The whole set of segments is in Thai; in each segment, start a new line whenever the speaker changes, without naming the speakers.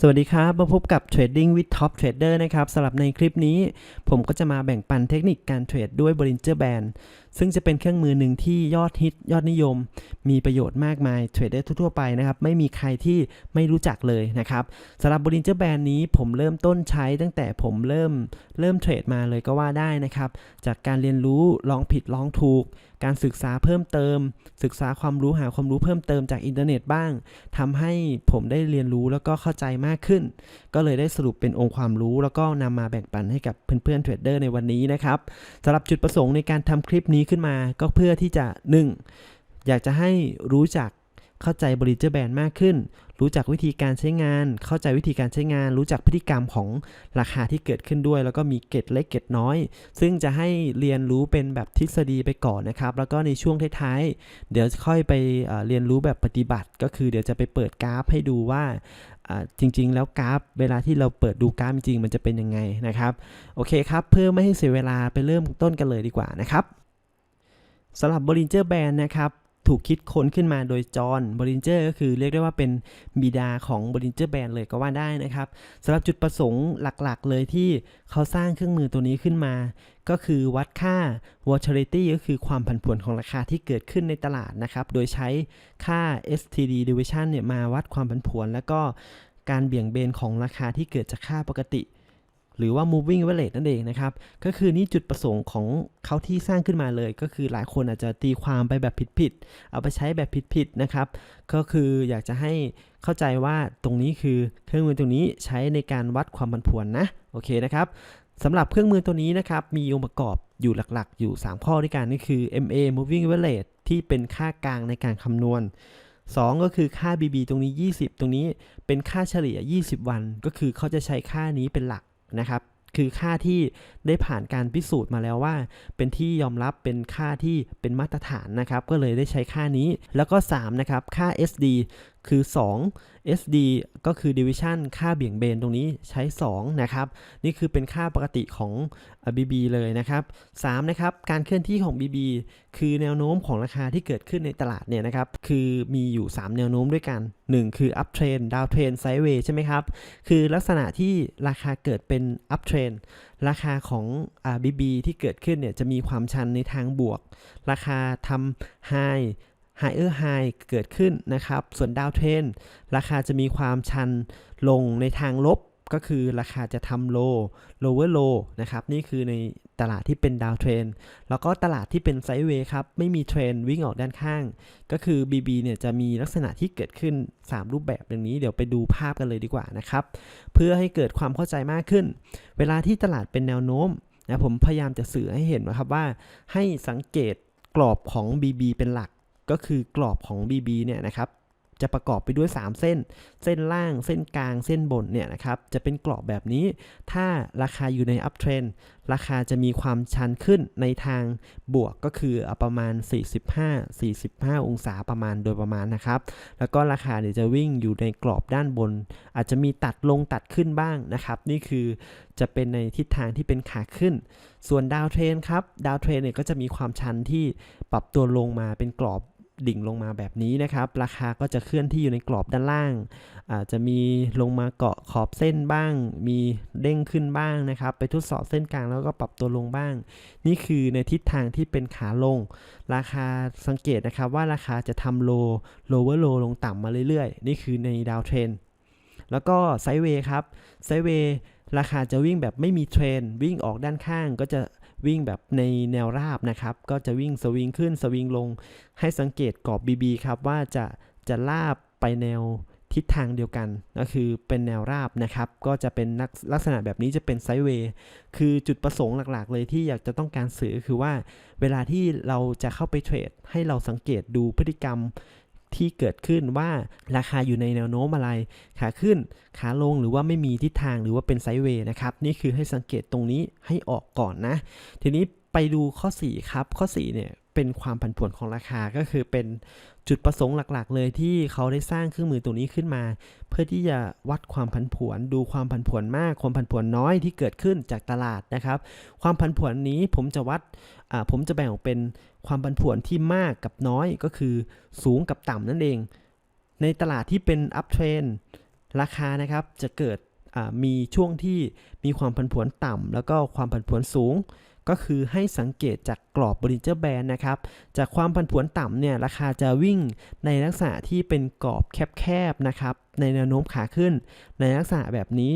สวัสดีครับ มาพบกับ Trading with Top Trader นะครับสำหรับในคลิปนี้ ผมก็จะมาแบ่งปันเทคนิคการเทรดด้วย Bollinger Band ซึ่งจะเป็นเครื่องมือหนึ่งที่ยอดฮิตยอดนิยม มีประโยชน์มากมายเทรดได้ทั่วไปนะครับ ไม่มีใครที่ไม่รู้จักเลยนะครับสำหรับ Bollinger Band นี้ผมเริ่มต้นใช้ตั้งแต่ผมเริ่มเริ่มเทรดมาเลยก็ว่าได้นะครับ จากการเรียนรู้ลองผิดลองถูก การศึกษาเพิ่มเติม ศึกษาความรู้หาความรู้เพิ่มเติมจากอินเทอร์เน็ตบ้างทำให้ผมได้เรียนรู้แล้วก็เข้าใจมากขึ้น ก็เลยได้สรุปเป็นองค์ความรู้ แล้วก็นำมาแบ่งปันให้กับเพื่อนๆเทรดเดอร์ในวันนี้นะครับสำหรับจุดประสงค์ในการทำคลิปนี้ขึ้นมาก็เพื่อที่จะ 1. อยากจะให้รู้จักเข้าใจบริเจอร์แบนมากขึ้น รู้จักวิธีการใช้งาน เข้าใจวิธีการใช้งาน รู้จักพฤติกรรมของราคาที่เกิดขึ้นด้วย แล้วก็มีเกตเล็กเกตน้อย ซึ่งจะให้เรียนรู้เป็นแบบทฤษฎีไปก่อนนะครับ แล้วก็ในช่วงท้ายๆ เดี๋ยวค่อยไปเเรียนรู้แบบปฏิบัติ ก็คือเดี๋ยวจะไปเปิดกราฟให้ดูว่าจริง ๆ แล้วกราฟ เวลาที่เราเปิดดูกราฟจริงมันจะเป็นยังไงนะครับ โอเคครับ เพื่อไม่ให้เสียเวลาไปเริ่มต้นกันเลยดีกว่านะครับ สำหรับ Bollinger Band นะครับถูกคิดค้นขึ้นมาโดยจอห์นบรินเจอร์ก็คือเรียกได้ว่าเป็นบิดาของ Bollinger Band เลยก็ว่าได้นะครับสำหรับจุดประสงค์หลักๆ เลยที่เขาสร้างเครื่องมือตัวนี้ขึ้นมา ก็คือวัดค่า volatility ก็คือความผันผวนของราคาที่เกิดขึ้นในตลาดนะครับ โดยใช้ค่า STD deviation เนี่ยมาวัดความผันผวน แล้วก็การเบี่ยงเบนของราคาที่เกิดจากค่าปกติ หรือว่า moving average นั่นเองนะครับ ก็คือนี่จุดประสงค์ของเขาที่สร้างขึ้นมาเลย ก็คือหลายคนอาจจะตีความไปแบบผิดๆ เอาไปใช้แบบผิดๆ นะครับ ก็คืออยากจะให้เข้าใจว่าตรงนี้คือเครื่องมือตรงนี้ใช้ในการวัดความผันผวนนะ โอเคนะครับสำหรับเครื่องมือตัวนี้นะครับ มีองค์ประกอบอยู่หลักๆ อยู่ 3 ข้อด้วยกันนี่คือ MA moving average ที่เป็นค่ากลางในการคำนวณ2 ก็คือค่า BB ตรงนี้ 20 ตรงนี้เป็นค่าเฉลี่ย 20 วัน ก็คือเขาจะใช้ค่านี้เป็นหลัก นะครับ คือค่าที่ได้ผ่านการพิสูจน์มาแล้วว่า เป็นที่ยอมรับเป็นค่าที่เป็นมาตรฐานนะครับ ก็เลยได้ใช้ค่านี้ แล้วก็ 3 นะครับ ค่า SD คือ 2 SD ก็คือ division ค่าเบี่ยงเบนตรงนี้ใช้ 2 นะครับ นี่คือเป็นค่าปกติของ BB เลยนะครับ3นะครับ การเคลื่อนที่ของ BB คือแนวโน้มของราคาที่เกิดขึ้นในตลาดเนี่ยนะครับ คือมีอยู่ 3 แนวโน้มด้วยกัน 1 คือ up trend down trend sideways ใช่ไหมครับ คือลักษณะที่ราคาเกิดเป็น up trend ราคาของ BB ที่เกิดขึ้นเนี่ยจะมีความชันในทางบวก ราคาทำ high higher high เกิดขึ้นนะครับ ส่วน down trend ราคาจะมีความชันลงในทางลบก็คือราคาจะทำ low lower low นะครับ นี่คือในตลาดที่เป็น down trend แล้วก็ตลาดที่เป็น sideways ครับ ไม่มีเทรนวิ่งออกด้านข้าง ก็คือ BB เนี่ยจะมีลักษณะที่เกิดขึ้น 3 รูปแบบอย่างนี้ เดี๋ยวไปดูภาพกันเลยดีกว่านะครับ เพื่อให้เกิดความเข้าใจมากขึ้น เวลาที่ตลาดเป็นแนวโน้มนะผมพยายามจะสื่อให้เห็นนะครับว่า ให้สังเกตกรอบของ BB เป็นหลัก ก็คือกรอบของ BB เนี่ยนะครับจะประกอบไปด้วย 3 เส้น เส้นล่าง เส้นกลาง เส้นบนเนี่ยนะครับ จะเป็นกรอบแบบนี้ ถ้าราคาอยู่ใน up trend ราคาจะมีความชันขึ้นในทางบวกก็คือประมาณ 45 45 องศาประมาณโดยประมาณนะครับ แล้วก็ราคาเนี่ยจะวิ่งอยู่ในกรอบด้านบน อาจจะมีตัดลงตัดขึ้นบ้างนะครับ นี่คือจะเป็นในทิศทางที่เป็นขาขึ้น ส่วนดาวเทรนครับ ดาวเทรนเนี่ยก็จะมีความชันที่ปรับตัวลงมาเป็นกรอบ ดิ่งลงมาแบบนี้นะครับ ราคาก็จะเคลื่อนที่อยู่ในกรอบด้านล่าง อาจจะมีลงมาเกาะขอบเส้นบ้าง มีเด้งขึ้นบ้างนะครับ ไปทดสอบเส้นกลางแล้วก็ปรับตัวลงบ้าง นี่คือในทิศทางที่เป็นขาลง ราคาสังเกตนะครับว่าราคาจะทำโล lower low ลงต่ำมาเรื่อยๆ นี่คือในดาวเทรนแล้วก็ไซเวย์ครับไซเวย์ราคาจะวิ่งแบบไม่มีเทรนวิ่งออกด้านข้างก็จะ วิ่งแบบในแนวราบนะครับ ก็จะวิ่งสวิงขึ้นสวิงลง ให้สังเกตกรอบ BB ครับว่าจะจะลาบไปแนวทิศทางเดียวกันก็คือเป็นแนวราบนะครับ ก็จะเป็นลักษณะแบบนี้จะเป็นไซด์เวย์คือจุดประสงค์หลักๆ เลยที่อยากจะต้องการสื่อคือว่า เวลาที่เราจะเข้าไปเทรดให้เราสังเกตดูพฤติกรรม ที่เกิดขึ้นว่าราคาอยู่ในแนวโน้มอะไร ขาขึ้น ขาลงหรือว่าไม่มีทิศทางหรือว่าเป็นไซด์เวย์นะครับ นี่คือให้สังเกตตรงนี้ให้ออกก่อนนะ ทีนี้ไปดูข้อ 4 ครับ ข้อ 4 เนี่ยเป็นความผันผวนของราคาก็คือเป็นจุดประสงค์หลักๆ เลยที่เขาได้สร้างเครื่องมือตัวนี้ขึ้นมา เพื่อที่จะวัดความผันผวนดูความผันผวนมาก ความผันผวนน้อยที่เกิดขึ้นจากตลาดนะครับ ความผันผวนนี้ผมจะวัดผมจะแบ่งออกเป็นความผันผวนที่มากกับน้อยก็คือสูงกับต่ำนั่นเอง ในตลาดที่เป็น up trend ราคานะครับจะเกิดมีช่วงที่มีความผันผวนต่ำแล้วก็ความผันผวนสูง ก็คือให้สังเกตจากกรอบ Bollinger Band นะครับ จากความผันผวนต่ำเนี่ยราคาจะวิ่งในลักษณะที่เป็นกรอบแคบๆนะครับ ในแนวโน้มขาขึ้น ในลักษณะแบบนี้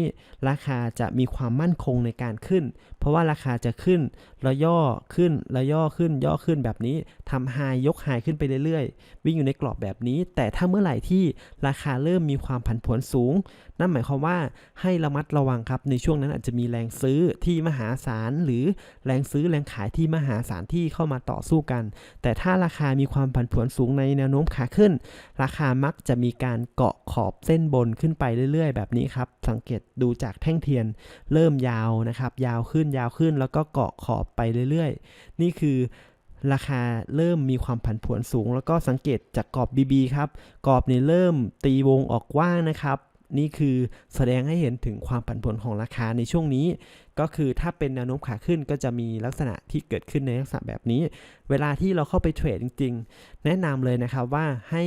ราคาจะมีความมั่นคงในการขึ้น เพราะว่าราคาจะขึ้นแล้วย่อขึ้นแล้วย่อขึ้น ย่อขึ้นแบบนี้ทำไฮยกไฮขึ้นไปเรื่อยๆ วิ่งอยู่ในกรอบแบบนี้ แต่ถ้าเมื่อไหร่ที่ราคาเริ่มมีความผันผวนสูง นั่นหมายความว่าให้ระมัดระวังครับในช่วงนั้นอาจจะมีแรงซื้อที่มหาศาลหรือแรงซื้อแรงขายที่มหาศาลที่เข้ามาต่อสู้กัน แต่ถ้าราคามีความผันผวนสูงในแนวโน้มขาขึ้น ราคามักจะมีการเกาะขอบเส้น้นบนขึ้นไปเรื่อย ๆ แบบนี้ครับ สังเกตดูจากแท่งเทียนเริ่มยาวนะครับ ยาวขึ้นยาวขึ้นแล้วก็เกาะขอบไปเรื่อย ๆ นี่คือราคาเริ่มมีความผันผวนสูง แล้วก็สังเกตจากกรอบ BB ครับ กรอบนี้เริ่มตีวงออกกว้างนะครับ นี่คือแสดงให้เห็นถึงความผันผวนของราคาในช่วงนี้ ก็คือถ้าเป็นแนวโน้มขาขึ้นก็จะมีลักษณะที่เกิดขึ้นในลักษณะแบบนี้ เวลาที่เราเข้าไปเทรดจริง ๆ แนะนำเลยนะครับว่าให้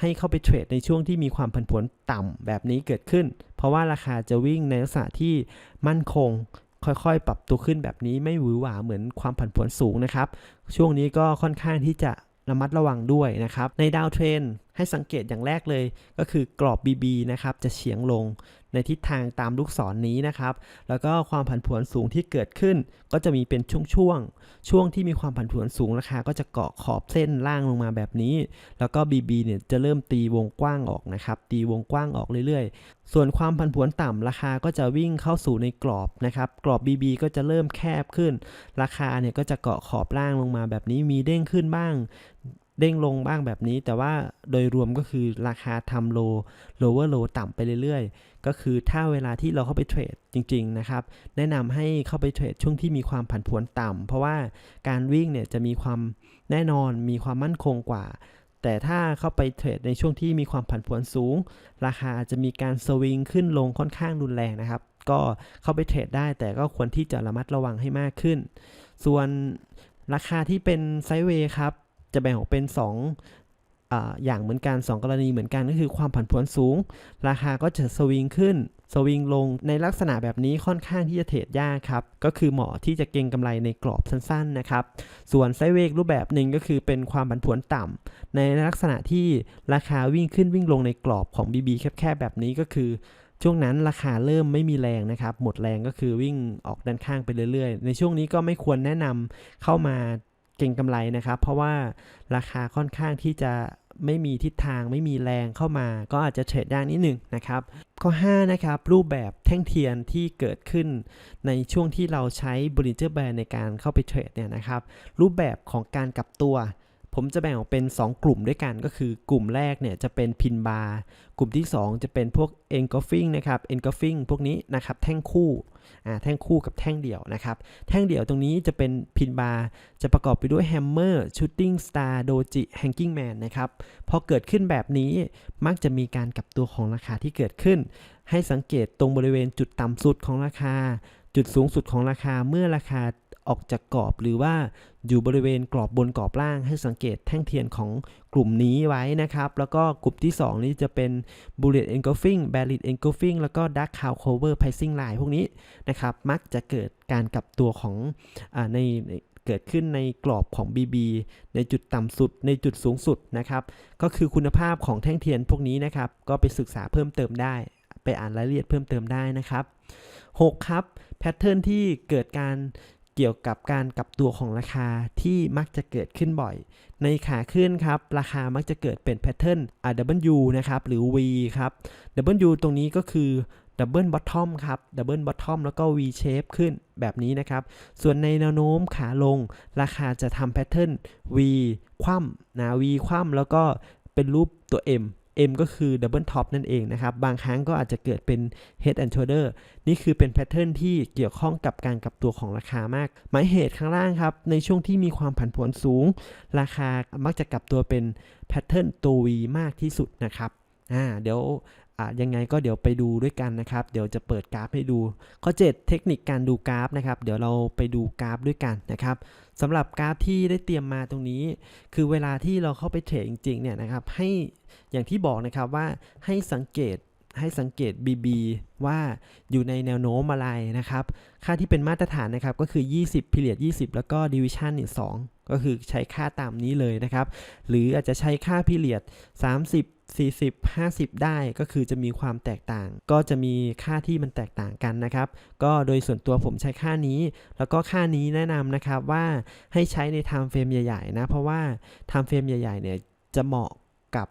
ให้เข้าไปเทรดในช่วงที่มีความผันผวนต่ำแบบนี้เกิดขึ้น เพราะว่าราคาจะวิ่งในลักษณะที่มั่นคงค่อยๆ ปรับตัวขึ้นแบบนี้ไม่หวือหวาเหมือนความผันผวนสูงนะครับ ช่วงนี้ก็ค่อนข้างที่จะ ระมัดระวังด้วยนะครับ ในดาวเทรนให้สังเกตอย่างแรกเลยก็คือกรอบ BB นะครับจะเฉียงลง ในทิศทางตามลูกศรนนี้นะครับ แล้วก็ความผันผวนสูงที่เกิดขึ้น ก็จะมีเป็นช่วงๆ ช่วงที่มีความผันผวนสูงราคาก็จะเกาะขอบเส้นล่างลงมาแบบนี้ แล้วก็ BB เนี่ยจะเริ่มตีวงกว้างออกนะครับ ตีวงกว้างออกเรื่อยๆ ส่วนความผันผวนต่ำราคาก็จะวิ่งเข้าสู่ในกรอบนะครับ กรอบ BB ก็จะเริ่มแคบขึ้น ราคาเนี่ยก็จะเกาะขอบล่างลงมาแบบนี้ มีเด้งขึ้นบ้าง เด้งลงบ้างแบบนี้ แต่ว่าโดยรวมก็คือราคาทำโล lower low ต่ำไปเรื่อยๆ ก็คือถ้าเวลาที่เราเข้าไปเทรดจริงๆนะครับ แนะนำให้เข้าไปเทรดช่วงที่มีความผันผวนต่ำเพราะว่าการวิ่งเนี่ยจะมีความแน่นอนมีความมั่นคงกว่า แต่ถ้าเข้าไปเทรดในช่วงที่มีความผันผวนสูง ราคาอาจจะมีการสวิงขึ้นลงค่อนข้างรุนแรงนะครับก็เข้าไปเทรดได้แต่ก็ควรที่จะระมัดระวังให้มากขึ้น ส่วนราคาที่เป็นไซด์เวย์ครับ จะแบ่งออกเป็น 2ออย่างเหมือนกัน 2 กรณีเหมือนกันก็คือความผันผวนสูง ราคาก็จะสวิงขึ้นสวิงลงในลักษณะแบบนี้ค่อนข้างที่จะเทรดยากครับ ก็คือเหมาะที่จะเก็งกำไรในกรอบสั้นๆนะครับ ส่วนไซเวย์รูปแบบหนึ่งก็คือเป็นความผันผวนต่ำในลักษณะที่ราคาวิ่งขึ้นวิ่งลงในกรอบของ BB แคบๆแบบนี้ก็คือ ช่วงนั้นราคาเริ่มไม่มีแรงนะครับ หมดแรงก็คือวิ่งออกด้านข้างไปเรื่อยๆ ในช่วงนี้ก็ไม่ควรแนะนำเข้ามา เก็งกำไรนะครับ เพราะว่าราคาค่อนข้างที่จะไม่มีทิศทางไม่มีแรงเข้ามา ก็อาจจะเทรดยากนิดหนึ่งนะครับ ข้อ 5 นะครับ รูปแบบแท่งเทียนที่เกิดขึ้นในช่วงที่เราใช้ Bollinger Band ในการเข้าไปเทรดเนี่ยนะครับ รูปแบบของการกลับตัว ผมจะแบ่งออกเป็น 2 กลุ่มด้วยกันก็คือกลุ่มแรกเนี่ยจะเป็นพินบาร์กลุ่มที่ 2 จะเป็นพวก engulfing นะครับ engulfing พวกนี้นะครับแท่งคู่ แท่งคู่กับแท่งเดี่ยวนะครับ แท่งเดี่ยวตรงนี้จะเป็นพินบาร์ จะประกอบไปด้วยแฮมเมอร์ชูตติ้งสตาร์โดจิแฮงกิ้งแมนนะครับ พอเกิดขึ้นแบบนี้มักจะมีการกลับตัวของราคาที่เกิดขึ้น ให้สังเกตตรงบริเวณจุดต่ำสุดของราคา จุดสูงสุดของราคาเมื่อราคา ออกจากกรอบหรือว่าอยู่บริเวณกรอบบนกรอบล่างให้สังเกตแท่งเทียนของกลุ่มนี้ไว้นะครับ แล้วก็กลุ่มที่ 2 นี้จะเป็น bullet engulfing bearish engulfing แล้วก็ dark cow cover pricing line พวกนี้นะครับ มักจะเกิดการกลับตัวของอในในเกิดขึ้นในกรอบของ BB ในจุดต่ำสุดในจุดสูงสุดนะครับ ก็คือคุณภาพของแท่งเทียนพวกนี้นะครับ ก็ไปศึกษาเพิ่มเติมได้ ไปอ่านรายละเอียดเพิ่มเติมได้นะครับ 6 ครับ แพทเทิร์นที่เกิดการ เกี่ยวกับการกลับตัวของราคาที่มักจะเกิดขึ้นบ่อย ในขาขึ้นครับ ราคามักจะเกิดเป็นแพทเทิร์น W นะครับ หรือ V ครับ W ตรงนี้ก็คือ Double Bottom ครับ Double Bottom แล้วก็ V Shape ขึ้นแบบนี้นะครับ ส่วนในแนวโน้มขาลง ราคาจะทำแพทเทิร์น V คว่ำนะ V คว่ำแล้วก็เป็นรูปตัว M M ก็คือ Double Top นั่นเองนะครับ บางครั้งก็อาจจะเกิดเป็น Head and Shoulder นี่คือเป็นแพทเทิร์นที่เกี่ยวข้องกับการกลับตัวของราคามาก หมายเหตุข้างล่างครับ ในช่วงที่มีความผันผวนสูง ราคามักจะกลับตัวเป็นแพทเทิร์นตัว V มากที่สุดนะครับอ่าเดี๋ยว อะยังไงก็เดี๋ยวไปดูด้วยกันนะครับ เดี๋ยวจะเปิดกราฟให้ดู ข้อ 7 เทคนิคการดูกราฟนะครับ เดี๋ยวเราไปดูกราฟด้วยกันนะครับสำหรับกราฟที่ได้เตรียมมาตรงนี้ คือเวลาที่เราเข้าไปเทรดจริงๆเนี่ยนะครับ ให้อย่างที่บอกนะครับว่าให้สังเกตให้สังเกต BB ว่าอยู่ในแนวโน้มอะไรนะครับ ค่าที่เป็นมาตรฐานนะครับก็คือ 20 period 20 แล้วก็ division เนี่ย2ก็คือใช้ค่าตามนี้เลยนะครับ หรืออาจจะใช้ค่า period 30 40 50 ได้ก็คือจะมีความแตกต่าง ก็จะมีค่าที่มันแตกต่างกันนะครับ ก็โดยส่วนตัวผมใช้ค่านี้ แล้วก็ค่านี้แนะนำนะครับว่าให้ใช้ใน time frame ใหญ่ๆนะ เพราะว่า time frame ใหญ่ๆเนี่ยจะเหมาะกับ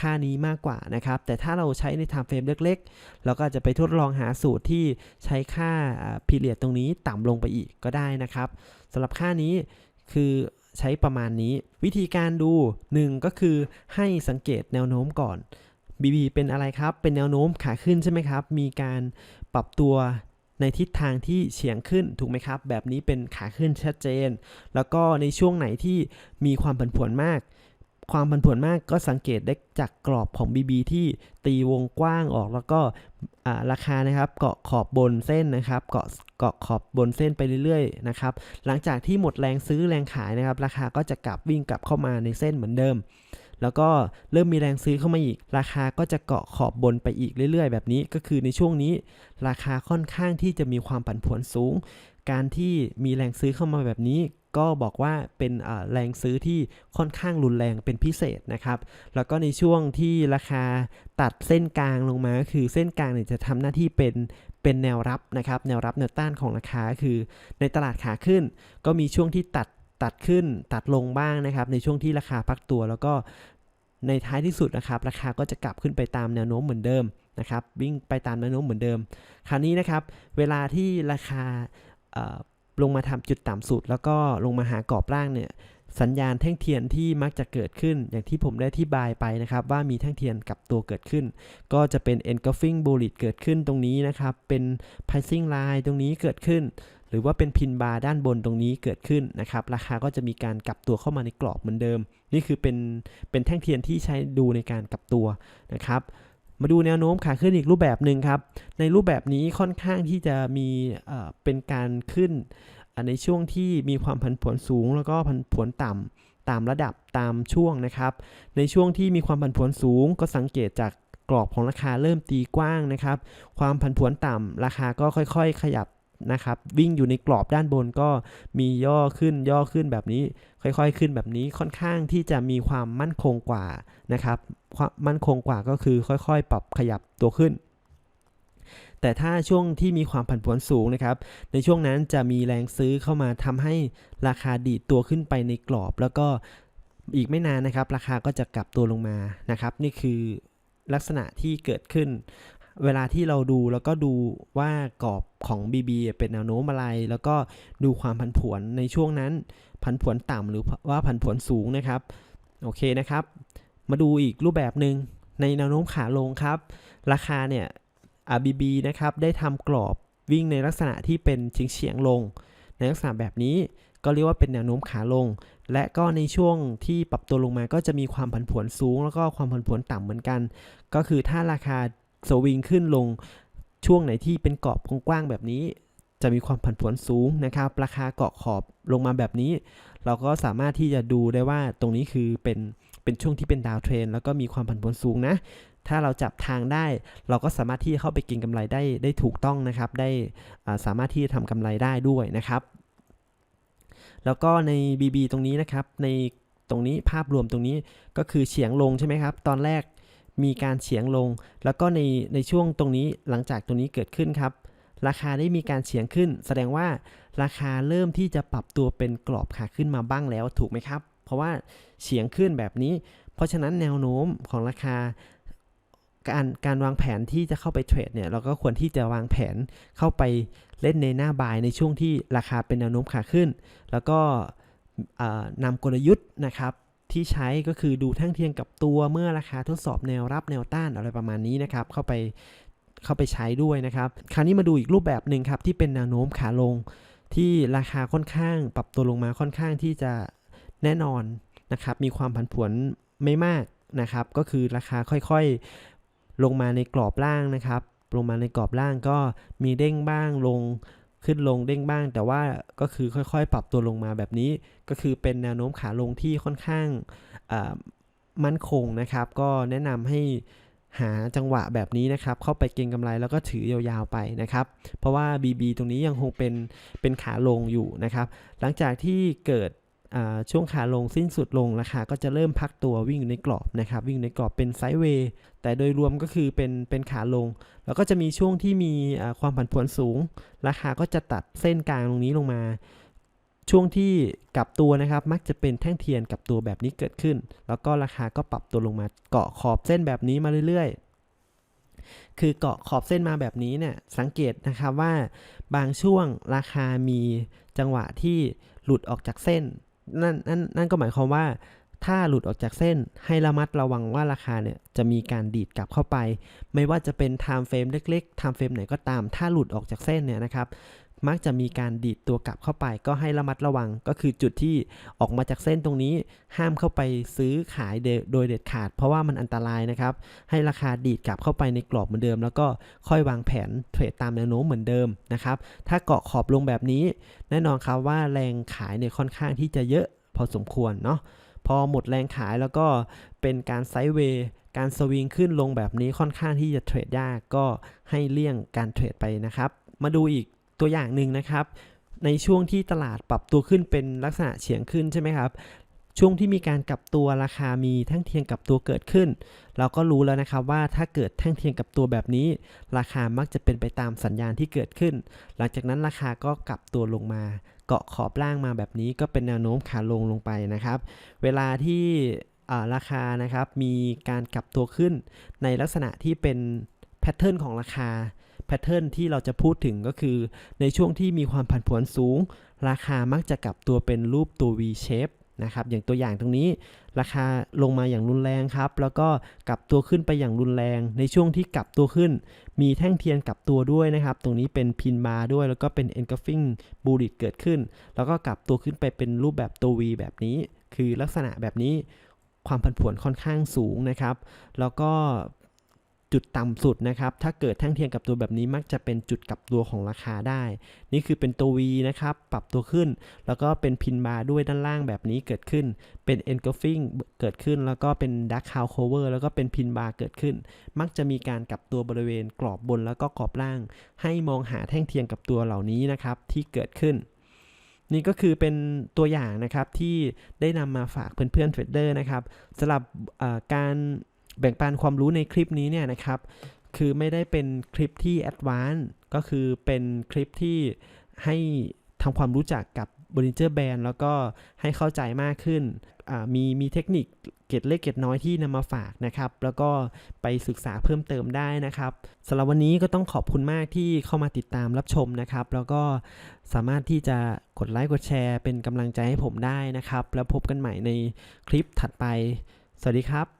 ค่านี้มากกว่านะครับ แต่ถ้าเราใช้ใน time frame เล็กๆ เราก็อาจจะไปทดลองหาสูตรที่ใช้ค่าอ่า period ตรงนี้ต่ำลงไปอีกก็ได้นะครับสำหรับค่านี้คือ ใช้ประมาณนี้ วิธีการดู 1 ก็คือให้สังเกตแนวโน้มก่อน BB เป็นอะไรครับ เป็นแนวโน้มขาขึ้นใช่ไหมครับ มีการปรับตัวในทิศทางที่เฉียงขึ้นถูกไหมครับ แบบนี้เป็นขาขึ้นชัดเจน แล้วก็ในช่วงไหนที่มีความผันผวนมาก ความผันผวนมากก็สังเกตได้จากกรอบของ BB ที่ตีวงกว้างออกแล้วก็ราคานะครับเกาะขอบบนเส้นนะครับเกาะเกาะขอบบนเส้นไปเรื่อยๆนะครับหลังจากที่หมดแรงซื้อแรงขายนะครับราคาก็จะกลับวิ่งกลับเข้ามาในเส้นเหมือนเดิม แล้วก็เริ่มมีแรงซื้อเข้ามาอีก ราคาก็จะเกาะขอบบนไปอีกเรื่อยๆ แบบนี้ก็คือในช่วงนี้ ราคาค่อนข้างที่จะมีความผันผวนสูง การที่มีแรงซื้อเข้ามาแบบนี้ ก็บอกว่าเป็นแรงซื้อที่ค่อนข้างรุนแรงเป็นพิเศษนะครับ แล้วก็ในช่วงที่ราคาตัดเส้นกลางลงมาก็คือเส้นกลางเนี่ยจะทำหน้าที่เป็นเป็นแนวรับนะครับ แนวรับแนวต้านของราคาคือในตลาดขาขึ้น ก็มีช่วงที่ตัดตัดขึ้นตัดลงบ้างนะครับ ในช่วงที่ราคาพักตัวแล้วก็ในท้ายที่สุดนะครับ ราคาก็จะกลับขึ้นไปตามแนวโน้มเหมือนเดิมนะครับ วิ่งไปตามแนวโน้มเหมือนเดิม คราวนี้นะครับ เวลาที่ราคา ลงมาทำจุดต่ำสุด แล้วก็ลงมาหากรอบล่างเนี่ยสัญญาณแท่งเทียนที่มักจะเกิดขึ้น อย่างที่ผมได้ที่บายไปนะครับ ว่ามีแท่งเทียนกับตัวเกิดขึ้น ก็จะเป็น engulfing bullet เกิดขึ้นตรงนี้นะครับ เป็น pricing line ตรงนี้เกิดขึ้น หรือว่าเป็นพินบาร์ด้านบนตรงนี้เกิดขึ้นนะครับ ราคาก็จะมีการกลับตัวเข้ามาในกรอบเหมือนเดิม นี่คือเป็นเป็นแท่งเทียนที่ใช้ดูในการกลับตัวนะครับ มาดูแนวโน้มขาขึ้นอีกรูปแบบหนึ่งครับ ในรูปแบบนี้ค่อนข้างที่จะมีเป็นการขึ้นในช่วงที่มีความผันผวนสูง แล้วก็ผันผวนต่ำตามระดับตามช่วงนะครับ ในช่วงที่มีความผันผวนสูง ก็สังเกตจากกรอบของราคาเริ่มตีกว้างนะครับ ความผันผวนต่ำราคาก็ค่อยๆ ขยับ นะครับวิ่งอยู่ในกรอบด้านบนก็มีย่อขึ้นย่อขึ้นแบบนี้ ค่อยๆ ขึ้นแบบนี้ค่อนข้างที่จะมีความมั่นคงกว่านะครับความมั่นคงกว่าก็คือค่อยๆ ปรับขยับตัวขึ้น แต่ถ้าช่วงที่มีความผันผวนสูงนะครับในช่วงนั้นจะมีแรงซื้อเข้ามาทำให้ราคาดีดตัวขึ้นไปในกรอบ แล้วก็อีกไม่นานนะครับ ราคาก็จะกลับตัวลงมานะครับ นี่คือลักษณะที่เกิดขึ้น เวลาที่เราดูแล้วก็ดูว่ากรอบของ BB เป็นแนวโน้มอะไร แล้วก็ดูความผันผวนในช่วงนั้น ผันผวนต่ำหรือว่าผันผวนสูงนะครับ โอเคนะครับ มาดูอีกรูปแบบหนึ่งในแนวโน้มขาลงครับ ราคาเนี่ย RBB นะครับ ได้ทำกรอบวิ่งในลักษณะที่เป็นเฉียงเฉียงลง ในลักษณะแบบนี้ก็เรียกว่าเป็นแนวโน้มขาลง และก็ในช่วงที่ปรับตัวลงมาก็จะมีความผันผวนสูง แล้วก็ความผันผวนต่ำเหมือนกัน ก็คือถ้าราคา สวิงขึ้นลงช่วงไหนที่เป็นกรอบกว้างๆแบบนี้ จะมีความผันผวนสูงนะครับ ราคาเกาะขอบลงมาแบบนี้ เราก็สามารถที่จะดูได้ว่าตรงนี้คือเป็นเป็นช่วงที่เป็นดาวเทรนแล้วก็มีความผันผวนสูงนะ ถ้าเราจับทางได้ เราก็สามารถที่จะเข้าไปกินกำไรได้ได้ถูกต้องนะครับ ได้สามารถที่จะทำกำไรได้ด้วยนะครับ แล้วก็ใน BB ตรงนี้นะครับในตรงนี้ภาพรวมตรงนี้ก็คือเฉียงลงใช่ไหมครับ ตอนแรก มีการเฉียงลง แล้วก็ในในช่วงตรงนี้หลังจากตรงนี้เกิดขึ้นครับ ราคาได้มีการเฉียงขึ้น แสดงว่าราคาเริ่มที่จะปรับตัวเป็นกรอบขาขึ้นมาบ้างแล้วถูกไหมครับ เพราะว่าเฉียงขึ้นแบบนี้ เพราะฉะนั้นแนวโน้มของราคาการการวางแผนที่จะเข้าไปเทรดเนี่ยเราก็ควรที่จะวางแผนเข้าไปเล่นในหน้าบายในช่วงที่ราคาเป็นแนวโน้มขาขึ้น แล้วก็นำกลยุทธ์นะครับ ที่ใช้ก็คือดูแท่งเทียนกับตัวเมื่อราคาทดสอบแนวรับแนวต้านอะไรประมาณนี้นะครับ เข้าไปเข้าไปใช้ด้วยนะครับ คราวนี้มาดูอีกรูปแบบหนึ่งครับ ที่เป็นแนวโน้มขาลงที่ราคาค่อนข้าง ปรับตัวลงมาค่อนข้างที่จะแน่นอนนะครับ มีความผันผวนไม่มากนะครับ ก็คือราคาค่อยๆลงมาในกรอบล่างนะครับ ลงมาในกรอบล่างก็มีเด้งบ้างลง ขึ้นลงเด้งบ้าง แต่ว่าก็คือค่อยๆ ปรับตัวลงมาแบบนี้ ก็คือเป็นแนวโน้มขาลงที่ค่อนข้างมั่นคงนะครับ ก็แนะนำให้หาจังหวะแบบนี้นะครับ เข้าไปเก็งกำไรแล้วก็ถือยาวๆไปนะครับ เพราะว่า BB ตรงนี้ยังคงเป็นเป็นขาลงอยู่นะครับ หลังจากที่เกิด ช่วงขาลงสิ้นสุดลงราคาก็จะเริ่มพักตัววิ่งอยู่ในกรอบนะครับ วิ่งในกรอบเป็นไซด์เวย์แต่โดยรวมก็คือเป็นเป็นขาลง แล้วก็จะมีช่วงที่มีความผันผวนสูง ราคาก็จะตัดเส้นกลางตรงนี้ลงมา ช่วงที่กลับตัวนะครับ มักจะเป็นแท่งเทียนกับตัวแบบนี้เกิดขึ้น แล้วก็ราคาก็ปรับตัวลงมาเกาะขอบเส้นแบบนี้มาเรื่อยๆ คือเกาะขอบเส้นมาแบบนี้เนี่ยสังเกตนะครับว่าบางช่วงราคามีจังหวะที่หลุดออกจากเส้น นั่นนั่นนั่นก็หมายความว่า ถ้าหลุดออกจากเส้นให้ระมัดระวังว่าราคาเนี่ยจะมีการดีดกลับเข้าไป ไม่ว่าจะเป็นไทม์เฟรมเล็กๆไทม์เฟรมไหนก็ตาม ถ้าหลุดออกจากเส้นเนี่ยนะครับ มักจะมีการดีดตัวกลับเข้าไปก็ให้ระมัดระวัง ก็คือจุดที่ออกมาจากเส้นตรงนี้ ห้ามเข้าไปซื้อขายโดยเด็ดขาด เพราะว่ามันอันตรายนะครับ ให้ราคาดีดกลับเข้าไปในกรอบเหมือนเดิม แล้วก็ค่อยวางแผนเทรดตามแนวโน้มเหมือนเดิมนะครับ ถ้าเกาะขอบลงแบบนี้ แน่นอนครับว่าแรงขายเนี่ยค่อนข้างที่จะเยอะพอสมควรเนาะพอหมดแรงขายแล้วก็เป็นการไซด์เวย์การสวิงขึ้นลงแบบนี้ค่อนข้างที่จะเทรดยากก็ให้เลี่ยงการเทรดไปนะครับ มาดูอีก ตัวอย่างหนึ่งนะครับ ในช่วงที่ตลาดปรับตัวขึ้นเป็นลักษณะเฉียงขึ้นใช่ไหมครับช่วงที่มีการกลับตัวราคามีแท่งเทียนกลับตัวเกิดขึ้น เราก็รู้แล้วนะครับว่าถ้าเกิดแท่งเทียนกลับตัวแบบนี้ ราคามักจะเป็นไปตามสัญญาณที่เกิดขึ้น หลังจากนั้นราคาก็กลับตัวลงมา เกาะขอบล่างมาแบบนี้ก็เป็นแนวโน้มขาลงลงไปนะครับ เวลาที่ราคานะครับมีการกลับตัวขึ้น ในลักษณะที่เป็นแพทเทิร์นของราคา แพทเทิร์นที่เราจะพูดถึงก็คือ ในช่วงที่มีความผันผวนสูง ราคามักจะกลับตัวเป็นรูปตัว V shape นะครับอย่างตัวอย่างตรงนี้ราคาลงมาอย่างรุนแรงครับ แล้วก็กลับตัวขึ้นไปอย่างรุนแรง ในช่วงที่กลับตัวขึ้น มีแท่งเทียนกลับตัวด้วยนะครับ ตรงนี้เป็นพินบาร์ด้วย แล้วก็เป็น engulfing bullish เกิดขึ้น แล้วก็กลับตัวขึ้นไปเป็นรูปแบบตัว V แบบนี้ คือลักษณะแบบนี้ความผันผวนค่อนข้างสูงนะครับ แล้วก็ จุดต่ำสุดนะครับ ถ้าเกิดแท่งเทียนกับตัวแบบนี้มักจะเป็นจุดกลับตัวของราคาได้ นี่คือเป็นตัว V นะครับ ปรับตัวขึ้น แล้วก็เป็นพินบาร์ด้วยด้านล่างแบบนี้เกิดขึ้น เป็น engulfing เกิดขึ้น แล้วก็เป็น dark house cover แล้วก็เป็นพินบาร์เกิดขึ้น มักจะมีการกลับตัวบริเวณกรอบบนแล้วก็กรอบล่าง ให้มองหาแท่งเทียนกับตัวเหล่านี้นะครับที่เกิดขึ้นนี่ก็คือเป็นตัวอย่างนะครับที่ได้นำมาฝากเพื่อนๆเทรดเดอร์นะครับสำหรับการ แบ่งปันความรู้ในคลิปนี้เนี่ยนะครับ คือไม่ได้เป็นคลิปที่แอดวานซ์ก็คือเป็นคลิปที่ให้ทำความรู้จักกับ b o l i n g e r Band แล้วก็ให้เข้าใจมากขึ้น มีมีเทคนิคเกร็ดเล็กเกร็ดน้อยที่นำมาฝากนะครับ แล้วก็ไปศึกษาเพิ่มเติมได้นะครับสำหรับวันนี้ก็ต้องขอบคุณมากที่เข้ามาติดตามรับชมนะครับ แล้วก็สามารถที่จะกดไลค์กดแชร์เป็นกำลังใจให้ผมได้นะครับ แล้วพบกันใหม่ในคลิปถัดไป สวัสดีครับ